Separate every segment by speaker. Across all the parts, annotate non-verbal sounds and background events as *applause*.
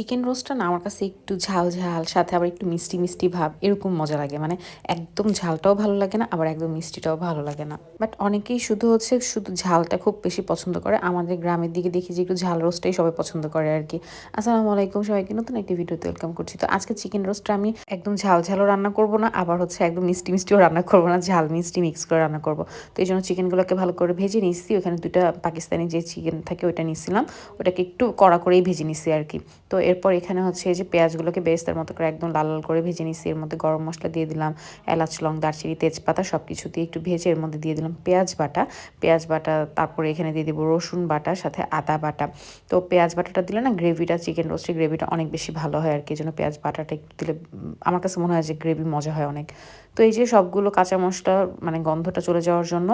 Speaker 1: Chicken রোস্টটা না, আমার কাছে একটু ঝাল ঝাল, সাথে আবার একটু মিষ্টি মিষ্টি ভাব, এরকম মজা লাগে। মানে একদম ঝালটাও ভালো লাগে না, আবার একদম মিষ্টিটাও ভালো লাগে না। বাট অনেকেই শুধু হচ্ছে শুধু ঝালটা খুব বেশি পছন্দ করে। আমাদের গ্রামের দিকে দেখি যে একটু ঝাল রোস্টটাই সবাই পছন্দ করে আর কি আসসালামু আলাইকুম সবাইকে, নতুন একটি ভিডিওতে ওয়েলকাম করছি। তো আজকে চিকেন রোস্টটা আমি একদম ঝাল ঝালও রান্না করব না, আবার হচ্ছে একদম মিষ্টি মিষ্টিও রান্না করব না, ঝাল মিষ্টি মিক্স করে রান্না করব। তো এই জন্য চিকেনগুলোকে ভালো করে ভেজে নিচ্ছি ওখানে দুইটা পাকিস্তানি যে চিকেন থাকে, ওইটা নিয়েছিলাম। ওটাকে একটু কড়া করেই ভেজে নিচ্ছি আর কি তো এরপর এখানে হচ্ছে এই যে পেঁয়াজগুলোকে বেস্তার মতো করে একদম লাল লাল করে ভেজে নিচ্ছি এর মধ্যে গরম মশলা দিয়ে দিলাম, এলাচ, লং, দারচিনি, তেজপাতা সব কিছু দিয়ে একটু ভেজে এর মধ্যে দিয়ে দিলাম পেঁয়াজ বাটা। পেঁয়াজ বাটা তারপরে এখানে দিয়ে দেবো রসুন বাটা, সাথে আদা বাটা। তো পেঁয়াজ বাটাটা দিলে না গ্রেভিটা, চিকেন রোস্টের গ্রেভিটা অনেক বেশি ভালো হয় আর কি। এই জন্য পেঁয়াজ বাটাটা একটু দিলে আমার কাছে মনে হয় যে গ্রেভি মজা হয় অনেক। তো এই যে সবগুলো কাঁচা মশলা মানে গন্ধটা চলে যাওয়ার জন্য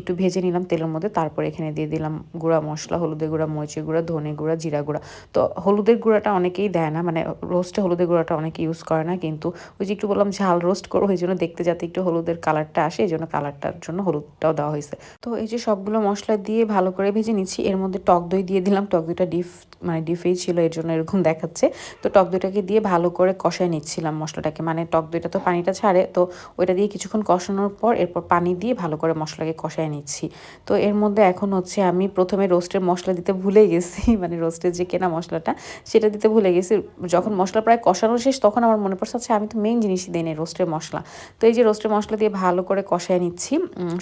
Speaker 1: একটু ভেজে নিলাম তেলের মধ্যে, তারপর এখানে দিয়ে দিলাম গুঁড়া মশলা, হলুদের গুঁড়া, মরিচের গুঁড়া, ধনে গুঁড়া, জিরা গুঁড়া। তো হলুদের গুঁড়াটা অনেকেই দেয় না মানে রোস্টে হলুদের গুঁড়াটা অনেকে ইউজ করে না, কিন্তু ওই যে একটু বললাম ঝাল রোস্ট করো ওই জন্য দেখতে যাতে একটু হলুদের কালারটা আসে, এই জন্য কালারটার জন্য হলুদটাও দেওয়া হয়েছে। তো এই যে সবগুলো মশলা দিয়ে ভালো করে ভেজে নিচ্ছি, এর মধ্যে টক দই দিয়ে দিলাম, টক দইটা ডিপ মানে ডিপেই ছিল, এর জন্য এরকম দেখাচ্ছে। তো টক দইটাকে দিয়ে ভালো করে কষায় নিচ্ছিলাম মশলাটাকে মানে টক দইটা তো পানিটা ছাড়ে, তো ওইটা দিয়ে কিছুক্ষণ কষানোর পর এরপর পানি দিয়ে ভালো করে মশলাকে কষায় নিচ্ছি। তো এর মধ্যে এখন হচ্ছে আমি প্রথমে রোস্টের মশলা দিতে ভুলে গেছি *laughs* মানে রোস্টের যে কেনা মশলাটা, সেটা দিতে ভুলে গেছি। যখন মশলা প্রায় কষানো শেষ, তখন আমার মনে পড়ছে আচ্ছা আমি তো মেইন জিনিসই দিই না রোস্টের মশলা। তো এই যে রোস্টের মশলা দিয়ে ভালো করে কষায় নিচ্ছি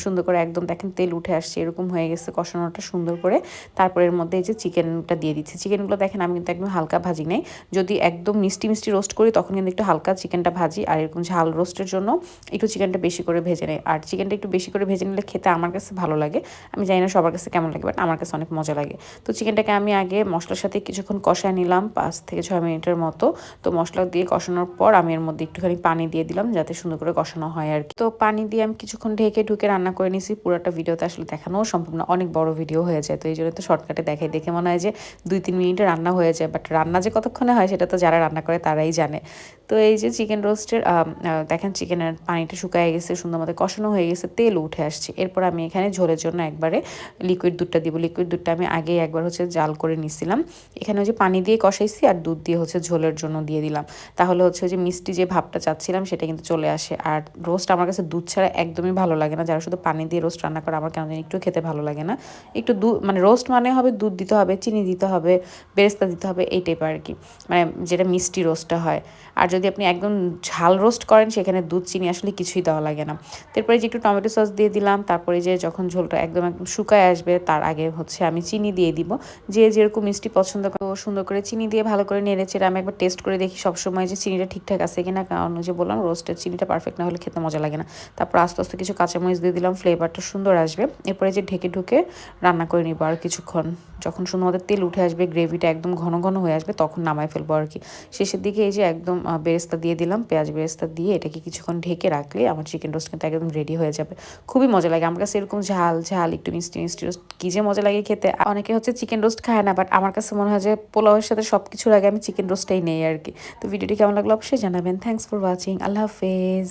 Speaker 1: সুন্দর করে একদম দেখেন তেল উঠে আসছে, এরকম হয়ে গেছে কষানোটা সুন্দর করে। তারপর এর মধ্যে এই যে চিকেনটা দিয়ে দিচ্ছি। চিকেনগুলো দেখেন, আমি কিন্তু একদম হালকা ভাজি নেই। যদি একদম মিষ্টি মিষ্টি রোস্ট করি, তখন কিন্তু একটু হালকা চিকেনটা ভাজি। আর এরকম ঝাল রোস্টের জন্য একটু চিকেনটা বেশি করে ভেজে নেই। আর চিকেনটা একটু বেশি করে ভেজে নিলে খেতে আমার কাছে ভালো লাগে। আমি জানি না সবার কাছে কেমন লাগে বাট আমার কাছে অনেক মজা লাগে। তো চিকেনটাকে আমি আগে মশলার সাথে কিছুক্ষণ কষায় নিলাম, পাঁচ থেকে ছয় মিনিটের মতো। তো মশলা দিয়ে কষানোর পর আমি এর মধ্যে একটুখানি পানি দিয়ে দিলাম, যাতে সুন্দর করে কষানো হয় আর কি। তো পানি দিয়ে আমি কিছুক্ষণ ঢেকে ঢুকে রান্না করে নিয়েছি পুরোটা ভিডিওতে আসলে দেখানোও সম্ভব না, অনেক বড় ভিডিও হয়ে যায়। তো এই জন্য তো শর্টকাটে দেখাই। দেখে মনে হয় যে দুই তিন মিনিটে রান্না হয়ে যায় বাট রান্না যে কতক্ষণে হয় সেটা তো যারা রান্না করে তারাই জানে। তো এই যে চিকেন রোস্টের দেখেন চিকেনের পানিটা শুকায় গেছে, সুন্দর মতো কষানো হয়ে গেছে, তেল উঠে আসছে। এরপর আমি এখানে ঝোলের জন্য একবারে লিকুইড দুধটা দিব। লিকুইড দুধটা আমি আগেই একবার হচ্ছে জাল করে নিছিলাম। এখানে হচ্ছে পানি দিয়ে কষাইছি আর দুধ দিয়ে হচ্ছে ঝোলের জন্য দিয়ে দিলাম। তাহলে হচ্ছে যে মিষ্টি যে ভাবটা চাচ্ছিলাম, সেটা কিন্তু চলে আসে। আর রোস্ট আমার কাছে দুধ ছাড়া একদমই ভালো লাগে না। যারা শুধু পানি দিয়ে রোস্ট রান্না করে, আমার কেন জানি একটু খেতে ভালো লাগে না। একটু দুধ মানে রোস্ট মানে হবে দুধ দিতে হবে, চিনি দিতে হবে, বেরেস্তা দিতে হবে, এই টাইপের আর কি। মানে যেটা মিষ্টি রোস্টটা হয়। আর আপনি একদম ঝাল রোস্ট করেন, সেখানে দুধ, চিনি আসলে কিছুই দেওয়া লাগে না। তারপরে যে একটু টমেটো সস দিয়ে দিলাম, তারপরে যে যখন ঝোলটা একদম একদম শুকায় আসবে, তার আগে হচ্ছে আমি চিনি দিয়ে দিব। যে যেরকম মিষ্টি পছন্দ করে সুন্দর করে চিনি দিয়ে ভালো করে নেড়ে চেড়ে আমি একবার টেস্ট করে দেখি সবসময় যে চিনিটা ঠিকঠাক আছে কিনা। কারণ যে বললাম রোস্টের চিনিটা পারফেক্ট না হলে খেতে মজা লাগে না। তারপর আস্তে আস্তে কিছু কাঁচামরিচ দিয়ে দিলাম ফ্লেভারটা সুন্দর আসবে। এরপরে যে ঢেকে ঢুকে রান্না করে নিবো আর কিছুক্ষণ। যখন সুন্দর মতো তেল উঠে আসবে গ্রেভিটা একদম ঘন ঘন হয়ে আসবে, তখন নামায় ফেলব আর কি শেষের দিকে এই যে একদম বেরেস্তা দিয়ে দিলাম, পেঁয়াজ বেরেস্তা দিয়ে এটাকে কিছুক্ষণ ঢেকে রাখলে আমার চিকেন রোস্ট কিন্তু একদম রেডি হয়ে যাবে। খুবই মজা লাগে, আমার কাছে এরকম ঝাল ঝাল, একটু মিষ্টি মিষ্টি রোস্ট কী যে মজা লাগে খেতে। অনেকে হচ্ছে চিকেন রোস্ট খায় না বাট আমার কাছে মনে হয় যে পোলাওয়ের সাথে সব কিছুর আগে আমি চিকেন রোস্টটাই নেই আর কি। তো ভিডিওটি কেমন লাগল অবশ্যই জানাবেন। থ্যাংকস ফর ওয়াচিং আল্লাহ হাফেজ।